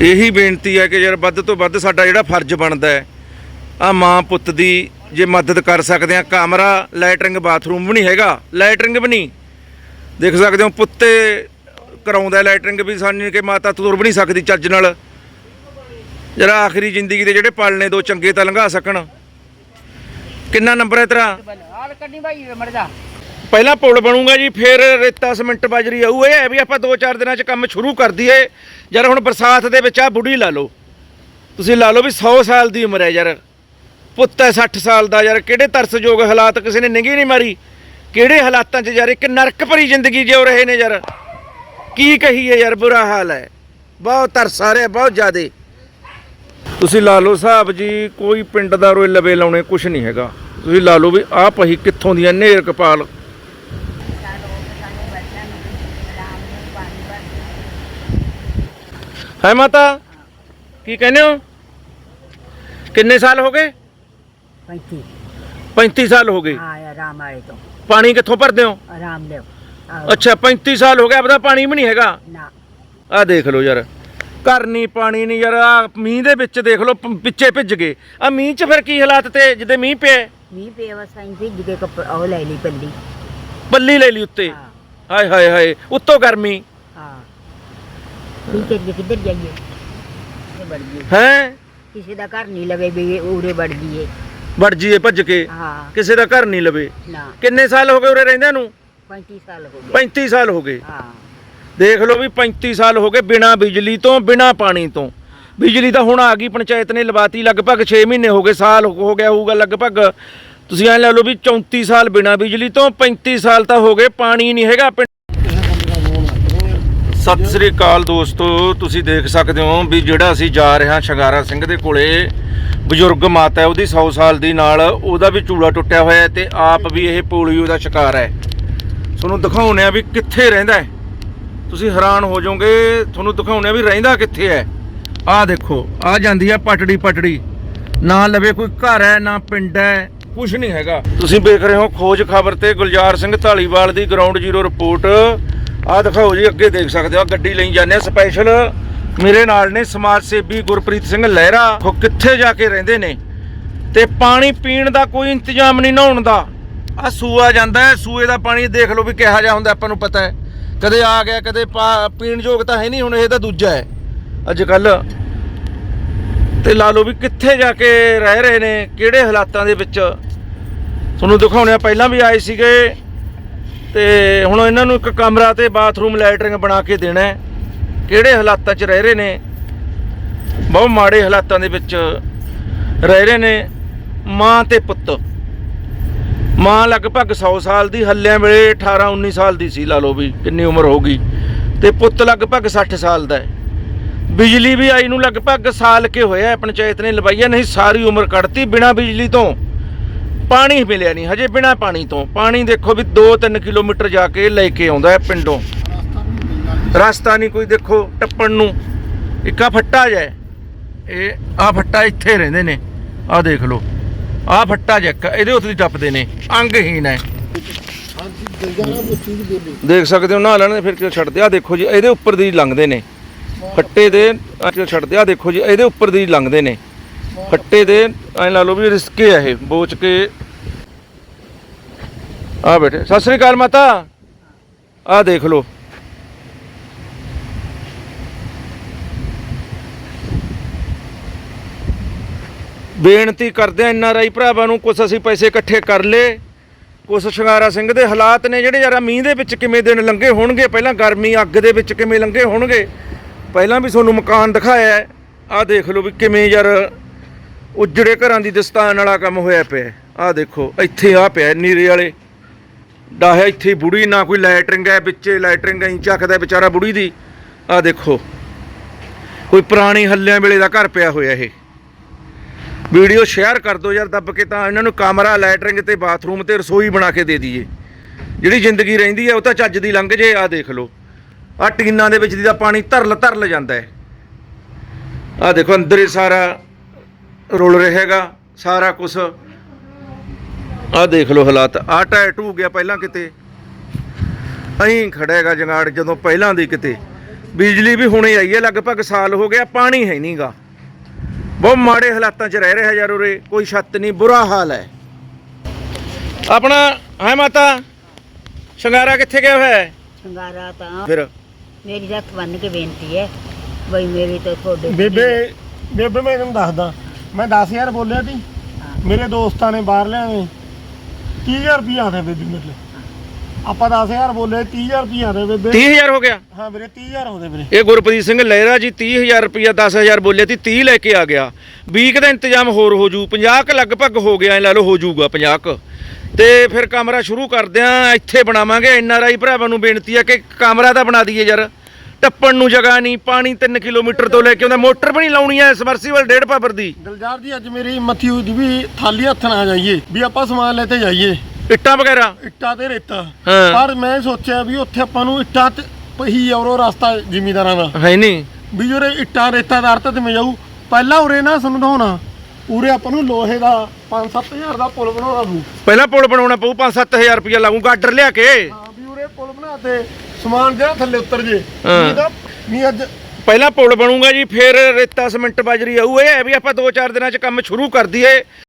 ਇਹੀ ਬੇਨਤੀ ਹੈ ਕਿ ਯਾਰ ਵੱਧ ਤੋਂ ਵੱਧ ਸਾਡਾ ਜਿਹੜਾ ਫਰਜ਼ ਬਣਦਾ ਹੈ ਆ ਮਾਂ ਪੁੱਤ ਦੀ ਜੇ ਮਦਦ ਕਰ ਸਕਦੇ ਆ ਕਮਰਾ, ਲੈਟਰਿੰਗ, ਬਾਥਰੂਮ ਵੀ ਨਹੀਂ ਹੈਗਾ, ਲੈਟਰਿੰਗ ਵੀ ਨਹੀਂ। ਦੇਖ ਸਕਦੇ ਹੋ, ਪੁੱਤੇ ਕਰਾਉਂਦਾ ਲੈਟਰਿੰਗ ਵੀ, ਸਾਨੂੰ ਕਿ ਮਾਤਾ ਤੁਰ ਵੀ ਨਹੀਂ ਸਕਦੀ ਚੱਜ ਨਾਲ। ਜਰਾ ਆਖਰੀ ਜ਼ਿੰਦਗੀ ਦੇ ਜਿਹੜੇ ਪਲਨੇ ਦੋ ਚੰਗੇ ਤਾਂ ਲੰਘਾ ਸਕਣ। ਕਿੰਨਾ ਨੰਬਰ ਹੈ ਤੇਰਾ? ਹਾਲ ਕੱਢੀ ਭਾਈ, ਮੜ ਜਾ। ਪਹਿਲਾਂ ਪੁਲ ਬਣੂਗਾ ਜੀ, ਫਿਰ ਰੇਤਾ ਸਿਮੈਂਟ ਬਾਜਰੀ ਆਊ ਇਹ ਹੈ ਵੀ ਆਪਾਂ 2-4 ਦਿਨਾਂ 'ਚ ਕੰਮ ਸ਼ੁਰੂ ਕਰ ਦਈਏ। ਯਾਰ ਹੁਣ ਬਰਸਾਤ ਦੇ ਵਿੱਚ ਆ ਬੁੜੀ ਲਾ ਲਓ। ਤੁਸੀਂ ਲਾ ਲਓ ਵੀ 100 ਸਾਲ ਦੀ ਉਮਰ ਹੈ ਯਾਰ। ਪੁੱਤ ਹੈ 60 ਸਾਲ ਦਾ ਯਾਰ। ਕਿਹੜੇ ਤਰਸਯੋਗ ਹਾਲਾਤ ਕਿਸੇ ਨੇ ਨਿਗੀ ਨਹੀਂ ਮਾਰੀ? ਕਿਹੜੇ ਹਾਲਾਤਾਂ 'ਚ ਯਾਰ? ਇੱਕ ਨਰਕ ਭਰੀ ਜ਼ਿੰਦਗੀ ਜਿਉ ਰਹੇ ਨੇ ਯਾਰ। ਕੀ ਕਹੀਏ ਯਾਰ, ਬੁਰਾ ਹਾਲ ਹੈ। ਬਹੁਤ ਤਰਸ ਆ ਰਿਹਾ, ਬਹੁਤ ਜ਼ਿਆਦੇ। ਤੁਸੀਂ ਲਾ ਲਓ ਸਾਹਿਬ ਜੀ, ਕੋਈ ਪਿੰਡ ਦਾ ਰੋਏ ਲਵੇ ਲਾਉਣੇ ਕੁਝ ਨਹੀਂ ਹੈਗਾ। ਤੁਸੀਂ ਲਾ ਲਓ ਵੀ ਆਹ ਪਹੀ ਕਿੱਥੋਂ ਦੀਆਂ ਨੇਰ ਕਪਾਲ ਹੈ ਮਾਤਾ ਕੀ ਕਹਿੰਦੇ ਹੋ? ਕਿੰਨੇ ਸਾਲ ਹੋ ਗਏ? 35 35 ਸਾਲ ਹੋ ਗਏ। ਆਇਆ ਰਾਮ ਆਏ ਤੋਂ। ਪਾਣੀ ਕਿੱਥੋਂ ਭਰਦੇ ਹੋ? ਆਰਾਮ ਦੇਵ ਅੱਛਾ 35 ਸਾਲ ਹੋ ਗਏ ਆਪਦਾ ਪਾਣੀ ਵੀ ਨਹੀਂ ਹੈਗਾ? ਨਾ। ਆਹ ਦੇਖ ਲਓ ਯਾਰ ਘਰ ਨਹੀਂ ਪਾਣੀ ਨਹੀਂ ਯਾਰ ਆ ਮੀਂਹ ਦੇ ਵਿੱਚ ਦੇਖ ਲਓ ਪਿੱਛੇ ਭਿੱਜ ਗਏ। ਆ ਮੀਂਹ 'ਚ ਫਿਰ ਕੀ ਹਾਲਾਤ ਤੇ ਜਿੱਦੇ ਮੀਂਹ ਪਿਆ? ਮੀਂਹ ਪੇ ਵਸਾਈ ਭਿੱਜ ਕੇ ਕੱਪੜ ਉਹ ਲੈ ਲਈ ਪੱਲੀ। ਪੱਲੀ ਲੈ ਲਈ ਉੱਤੇ? ਹਾਂ। ਹਾਏ ਹਾਏ ਹਾਏ ਉੱਤੋਂ ਗਰਮੀ। ਹਾਂ ਕੀ ਕਿੱਧਰ ਜਾਈਏ ਇਹ ਵੜ ਗਈ ਹੈ? ਕਿਸੇ ਦਾ ਘਰ ਨਹੀਂ ਲਵੇ ਵੀ ਉਰੇ ਵੜ ਗਈਏ ਵੜ ਜੀਏ ਭੱਜ ਕੇ। ਹਾਂ। ਕਿਸੇ ਦਾ ਘਰ ਨਹੀਂ ਲਵੇ। ਨਾ। ਕਿੰਨੇ ਸਾਲ ਹੋ ਗਏ ਉਰੇ ਰਹਿੰਦਿਆਂ ਨੂੰ? 35 ਸਾਲ ਹੋ ਗਏ। 35 ਸਾਲ ਹੋ ਗਏ। ਹਾਂ। ਦੇਖ ਲਓ ਵੀ 35 ਸਾਲ ਹੋ ਗਏ ਬਿਨਾ ਬਿਜਲੀ ਤੋਂ ਬਿਨਾ ਪਾਣੀ ਤੋਂ। ਬਿਜਲੀ ਤਾਂ ਹੁਣ ਆ ਗਈ ਪੰਚਾਇਤ ਨੇ ਲਵਾਤੀ ਲਗਭਗ 6 ਮਹੀਨੇ ਹੋ ਗਏ ਸਾਲ ਹੋ ਗਿਆ ਹੋਊਗਾ ਲਗਭਗ। ਤੁਸੀਂ ਐ ਲੈ ਲਓ ਵੀ 34 ਸਾਲ ਬਿਨਾ ਬਿਜਲੀ ਤੋਂ 35 ਸਾਲ ਤਾਂ ਹੋ ਗਏ ਪਾਣੀ ਨਹੀਂ ਹੈਗਾ ਸਤਿ ਸ੍ਰੀ ਅਕਾਲ ਦੋਸਤੋ, ਤੁਸੀਂ ਦੇਖ ਸਕਦੇ ਹੋ ਵੀ ਜਿਹੜਾ ਅਸੀਂ ਜਾ ਰਹੇ ਹਾਂ ਸ਼ੰਗਾਰਾ ਸਿੰਘ ਦੇ ਕੋਲੇ, ਬਜ਼ੁਰਗ ਮਾਤਾ ਹੈ, ਉਹਦੀ 100 ਸਾਲ ਦੀ ਨਾਲ ਉਹਦਾ ਵੀ ਚੂੜਾ ਟੁੱਟਿਆ ਹੋਇਆ ਹੈ ਤੇ ਆਪ ਵੀ ਇਹ ਪੋਲੀਓ ਦਾ ਸ਼ਿਕਾਰ ਹੈ। ਤੁਹਾਨੂੰ ਦਿਖਾਉਂਦੇ ਆ ਵੀ ਕਿੱਥੇ ਰਹਿੰਦਾ ਹੈ। ਤੁਸੀਂ ਹੈਰਾਨ ਹੋ ਜਾਓਗੇ, ਤੁਹਾਨੂੰ ਦਿਖਾਉਂਦੇ ਆ ਵੀ ਰਹਿੰਦਾ ਕਿੱਥੇ ਹੈ। ਆਹ ਦੇਖੋ ਆ ਜਾਂਦੀ ਆ ਪਟੜੀ ਪਟੜੀ। ਨਾ ਲਵੇ ਕੋਈ ਘਰ ਹੈ, ਨਾ ਪਿੰਡ ਹੈ ਕੁਝ ਨਹੀਂ ਹੈਗਾ। ਤੁਸੀਂ ਵੇਖ ਰਹੇ ਹੋ ਖੋਜ ਖਬਰ ਤੇ ਗੁਲਜ਼ਾਰ ਸਿੰਘ ਢਾਲੀਵਾਲ ਦੀ ਗਰਾਊਂਡ ਜ਼ੀਰੋ ਰਿਪੋਰਟ ਆਹ ਦਿਖਾਓ ਜੀ, ਅੱਗੇ ਦੇਖ ਸਕਦੇ ਹੋ ਗੱਡੀ ਲਈ ਜਾਂਦੇ ਸਪੈਸ਼ਲ ਮੇਰੇ ਨਾਲ ਨੇ ਸਮਾਜ ਸੇਵੀ ਗੁਰਪ੍ਰੀਤ ਸਿੰਘ ਲਹਿਰਾ। ਉਹ ਕਿੱਥੇ ਜਾ ਕੇ ਰਹਿੰਦੇ ਨੇ? ਤੇ ਪਾਣੀ ਪੀਣ ਦਾ ਕੋਈ ਇੰਤਜ਼ਾਮ ਨਹੀਂ ਨਹਾਉਣ ਦਾ। ਆ ਸੂਆ ਜਾਂਦਾ ਹੈ, ਸੂਏ ਦਾ ਪਾਣੀ ਦੇਖ ਲਓ ਵੀ ਕਿਹਾ ਜਾ ਹੁੰਦਾ, ਆਪਾਂ ਨੂੰ ਪਤਾ ਹੈ। ਕਦੇ ਆ ਗਿਆ, ਕਦੇ ਪਾ- ਪੀਣ ਯੋਗ ਤਾਂ ਹੈ ਨਹੀਂ, ਹੁਣ ਇਹ ਤਾਂ ਦੂਜਾ ਹੈ। ਅੱਜ ਕੱਲ ਤੇ ਲਾ ਲਓ ਵੀ ਕਿੱਥੇ ਜਾ ਕੇ ਰਹਿ ਰਹੇ ਨੇ, ਕਿਹੜੇ ਹਾਲਾਤਾਂ ਦੇ ਵਿੱਚ? ਤੁਹਾਨੂੰ ਦਿਖਾਉਣੇ ਆ ਪਹਿਲਾਂ ਵੀ ਆਏ ਸੀਗੇ। ਤੇ ਹੁਣ ਇਹਨਾਂ ਨੂੰ ਇੱਕ ਕਮਰਾ ਤੇ ਬਾਥਰੂਮ ਲੈਟਰਿੰਗ ਬਣਾ ਕੇ ਦੇਣਾ ਹੈ। ਕਿਹੜੇ ਹਾਲਾਤਾਂ 'ਚ ਰਹਿ ਰਹੇ ਨੇ? ਬਹੁਤ ਮਾੜੇ ਹਾਲਾਤਾਂ ਦੇ ਵਿੱਚ ਰਹਿ ਰਹੇ ਨੇ। ਮਾਂ ਤੇ ਪੁੱਤ। ਮਾਂ ਲਗਭਗ 100 ਸਾਲ ਦੀ, ਹੱਲਿਆਂ ਵੇਲੇ 18 19 ਸਾਲ ਦੀ ਸੀ, ਲਾ ਲਓ ਵੀ ਕਿੰਨੀ ਉਮਰ ਹੋ ਗਈ। ਤੇ ਪੁੱਤ ਲਗਭਗ 60 ਸਾਲ ਦਾ ਹੈ। ਬਿਜਲੀ ਵੀ ਆਈ ਨੂੰ ਲਗਭਗ ਸਾਲ ਕੇ ਹੋਇਆ ਪੰਚਾਇਤ ਨੇ ਲਵਾਈਆ, ਨਹੀਂ ਸਾਰੀ ਉਮਰ ਕੱਢਤੀ ਬਿਨਾ ਬਿਜਲੀ ਤੋਂ। ਪਾਣੀ ਮਿਲਿਆ ਨਹੀਂ, ਹਜੇ ਬਿਨਾ ਪਾਣੀ ਤੋਂ। ਪਾਣੀ ਦੇਖੋ ਵੀ 2-3 ਕਿਲੋਮੀਟਰ ਜਾ ਕੇ ਲੈ ਕੇ ਆਉਂਦਾ ਹੈ ਪਿੰਡੋਂ। ਰਸਤਾ ਨਹੀਂ ਕੋਈ ਦੇਖੋ ਟੱਪਣ ਨੂੰ। ਇੱਕਾ ਫੱਟਾ ਜੈ ਇਹ ਆ ਫੱਟਾ ਇੱਥੇ ਰਹਿੰਦੇ ਨੇ। ਆ ਦੇਖ ਲਓ। ਆ ਫੱਟਾ ਜੱਕ ਇਹਦੇ ਉੱਤੇ ਟੱਪਦੇ ਨੇ। ਅੰਗਹੀਨ ਹੈ। ਦੇਖ ਸਕਦੇ ਹੋ ਨਾ ਲੈਣ ਫਿਰ ਕਿਉਂ ਛੱਡਦੇ? ਆ ਦੇਖੋ ਜੀ, ਇਹਦੇ ਉੱਪਰ ਦੀ ਲੰਘਦੇ ਨੇ। ਫੱਟੇ ਦੇ ਆ ਛੱਡਦੇ? ਆ ਦੇਖੋ ਜੀ, ਇਹਦੇ ਉੱਪਰ ਦੀ ਲੰਘਦੇ ਨੇ। ਫੱਟੇ ਦੇ, ਐ ਲਾ ਲਓ ਵੀ ਰਿਸਕੇ ਆ ਇਹ, ਬੋਚ ਕੇ। ਆ ਬੈਠੇ, ਸਤਿ ਸ੍ਰੀ ਅਕਾਲ ਮਾਤਾ। ਆ ਦੇਖ ਲਓ। ਬੇਨਤੀ ਕਰਦੇ ਆ ਐਨ ਆਰ ਆਈ ਭਰਾਵਾਂ ਨੂੰ, ਕੁਛ ਅਸੀਂ ਪੈਸੇ ਇਕੱਠੇ ਕਰ ਲਏ। ਕੁਛ ਸ਼ਿੰਗਾਰਾ ਸਿੰਘ ਦੇ ਹਾਲਾਤ ਨੇ ਜਿਹੜੇ ਯਾਰਾ ਮੀਂਹ ਦੇ ਵਿੱਚ ਕਿਵੇਂ ਦਿਨ ਲੰਘੇ ਹੋਣਗੇ, ਪਹਿਲਾਂ ਗਰਮੀ ਅੱਗ ਦੇ ਵਿੱਚ ਕਿਵੇਂ ਲੰਘੇ ਹੋਣਗੇ। ਪਹਿਲਾਂ ਵੀ ਤੁਹਾਨੂੰ ਮਕਾਨ ਦਿਖਾਇਆ ਆਹ ਦੇਖ ਲਓ ਵੀ ਕਿਵੇਂ ਯਾਰ ਉਜੜੇ ਘਰਾਂ ਦੀ ਦਸਤਾਨ ਵਾਲਾ ਕੰਮ ਹੋਇਆ ਪਿਆ ਆਹ ਦੇਖੋ, ਇੱਥੇ ਆ ਪਿਆ ਨੀਰੇ ਵਾਲੇ। ਡਾਹਿਆ ਇੱਥੇ ਬੁੜੀ, ਨਾ ਕੋਈ ਲੈਟਰਿੰਗ ਹੈ, ਵਿੱਚੇ ਲੈਟਰਿੰਗ ਐਂ ਚੱਕਦਾ ਵਿਚਾਰਾ ਬੁੜੀ ਦੀ। ਆਹ ਦੇਖੋ, ਕੋਈ ਪੁਰਾਣੀ ਹੱਲਿਆਂ ਵੇਲੇ ਦਾ ਘਰ ਪਿਆ ਹੋਇਆ ਇਹ। ਵੀਡੀਓ ਸ਼ੇਅਰ ਕਰ ਦਿਓ ਯਾਰ, ਦੱਬ ਕੇ ਤਾਂ ਇਹਨਾਂ ਨੂੰ ਕਮਰਾ, ਲੈਟਰਿੰਗ ਤੇ ਬਾਥਰੂਮ ਤੇ ਰਸੋਈ ਬਣਾ ਕੇ ਦੇ ਦਈਏ। ਜਿਹੜੀ ਜ਼ਿੰਦਗੀ ਰਹਿੰਦੀ ਹੈ, ਉਹ ਤਾਂ ਚੱਜ ਦੀ ਲੰਘ ਜੇ, ਆਹ ਦੇਖ ਲਓ। ਆਹ ਟੀਨਾਂ ਦੇ ਵਿੱਚ ਦੀ ਤਾਂ ਪਾਣੀ ਧਰਲ ਧਰਲ ਜਾਂਦਾ ਹੈ। ਆਹ ਦੇਖੋ, ਅੰਦਰ ਹੀ ਸਾਰਾ ਰੁਲ ਰਹੇਗਾ ਸਾਰਾ ਕੁਝ ਆ ਦੇਖ ਲਓ ਹਾਲਾਤ। ਆ ਟੈਟੂ ਗਿਆ ਪਹਿਲਾਂ ਕਿਤੇ। ਅਹੀਂ ਖੜੇਗਾ ਜੰਗਾੜ ਜਦੋਂ ਪਹਿਲਾਂ ਦੀ ਕਿਤੇ। ਬਿਜਲੀ ਵੀ ਹੁਣੇ ਆਈ ਹੈ ਲਗਭਗ ਸਾਲ ਹੋ ਗਿਆ ਪਾਣੀ ਹੈ ਨਹੀਂਗਾ। ਬਹੁਤ ਮਾੜੇ ਹਾਲਾਤਾਂ 'ਚ ਰਹਿ ਰਿਹਾ ਯਾਰ ਉਰੇ ਕੋਈ ਛੱਤ ਨਹੀਂ ਬੁਰਾ ਹਾਲ ਹੈ। ਆਪਣਾ ਹੈ ਮਾਤਾ? ਸ਼ਿੰਗਾਰਾ ਕਿੱਥੇ ਗਿਆ ਹੋਇਆ ਹੈ? ਸੰਗਾਰਾ ਤਾਂ ਫਿਰ? ਮੇਰੀ ਹੱਥ ਬੰਨ ਕੇ ਬੇਨਤੀ ਹੈ ਬਈ ਮੇਰੀ ਤਾਂ ਤੁਹਾਡੇ ਬੇਬੇ ਬੇਬੇ ਮੈਂ ਤੈਨੂੰ ਦੱਸਦਾ। ਮੈਂ 10000 ਬੋਲਿਆ ਸੀ। ਮੇਰੇ ਦੋਸਤਾਂ ਨੇ ਬਾਹਰ ਲਿਆਵੇਂ 30000 ਰੁਪਏ ਆਦੇ ਬੇਬੇ ਮੇਰੇ ਲਈ। ਆਪਾਂ 10000 ਬੋਲੇ 30000 ਰੁਪਏ ਆਦੇ ਬੇਬੇ 30000 ਹੋ ਗਿਆ? ਹਾਂ ਵੀਰੇ 30000 ਆਉਂਦੇ ਵੀਰੇ। ਇਹ ਗੁਰਪ੍ਰੀਤ ਸਿੰਘ ਲਹਿਰਾ ਜੀ 30000 ਰੁਪਇਆ 10000 ਬੋਲੇ ਤੀ 30 ਲੈ ਕੇ ਆ ਗਿਆ। 20 ਕੁ ਦਾ ਇੰਤਜ਼ਾਮ ਹੋਰ ਹੋ ਜੂ। 50 ਕ ਲਗਭਗ ਹੋ ਗਿਆ ਐ ਲਾ ਲਓ ਹੋ ਜੂਗਾ 50 ਕ। ਤੇ ਫਿਰ ਕਮਰਾ ਸ਼ੁਰੂ ਕਰਦੇ ਆ ਇੱਥੇ ਬਣਾਵਾਂਗੇ। ਐਨ ਆਰ ਆਈ ਭਰਾਵਾਂ ਨੂੰ ਬੇਨਤੀ ਹੈ ਕਿ ਕਮਰਾ ਤਾਂ ਬਣਾ ਦਈਏ ਯਾਰ। ਟੱਪਣ ਨੂੰ ਜਗ੍ਹਾ ਨਹੀਂ ਪਾਣੀ 3 ਕਿਲੋਮੀਟਰ ਤੋਂ ਲੈ ਕੇ ਆਉਂਦਾ ਮੋਟਰ ਵੀ ਨਹੀਂ ਲਾਉਣੀ ਐ ਸਮਰਸੀਬਲ ਡੇਢ ਪਾਵਰ ਦੀ। ਦਿਲਜਾਰ ਜੀ ਅੱਜ ਮੇਰੀ ਮੱਥੀ ਹੋਈ ਦੀ ਵੀ ਥਾਲੀ ਹੱਥ ਨਾ ਜਾਈਏ ਵੀ ਆਪਾਂ ਸਮਾਨ ਲੈ ਤੇ ਜਾਈਏ। ਇੱਟਾਂ ਵਗੈਰਾ? ਇੱਟਾਂ ਤੇ ਰੇਤਾ। ਹਾਂ। ਪਰ ਮੈਂ ਸੋਚਿਆ ਵੀ ਉੱਥੇ ਆਪਾਂ ਨੂੰ ਇੱਟਾਂ ਤੇ ਪਹੀ ਔਰੋ ਰਸਤਾ ਜ਼ਿਮੀਦਾਰਾਂ ਦਾ। ਹੈ ਨਹੀਂ ਵੀ ਉਰੇ ਇੱਟਾਂ ਰੇਤਾ ਦਾ ਅਰਥ ਤੇ ਮੈਂ ਜਾਊ ਪਹਿਲਾਂ ਉਰੇ ਨਾ ਸਮਝਾਉਣਾ ਉਰੇ ਆਪਾਂ ਨੂੰ ਲੋਹੇ ਦਾ 5-7000 ਦਾ ਪੁਲ ਬਣਾਉਣਾ ਪਊ। ਪਹਿਲਾਂ ਪੁਲ ਬਣਾਉਣਾ ਪਊ 5-7000 ਰੁਪਇਆ ਲਾਗੂ ਗਾਡਰ ਲਿਆ ਕੇ। ਤੇ ਸਮਾਨ ਜਿਹੜਾ ਥੱਲੇ ਉਤਰ ਜੇ। ਹਾਂ। ਨਹੀਂ ਅੱਜ ਪਹਿਲਾਂ ਪੁਲ ਬਣੂਗਾ ਜੀ ਫਿਰ ਰੇਤਾ ਸਿਮੈਂਟ ਬਾਜਰੀ ਆਊ। ਇਹ ਹੈ ਵੀ ਆਪਾਂ 2-4 ਦਿਨਾਂ 'ਚ ਕੰਮ ਸ਼ੁਰੂ ਕਰ ਦਈਏ।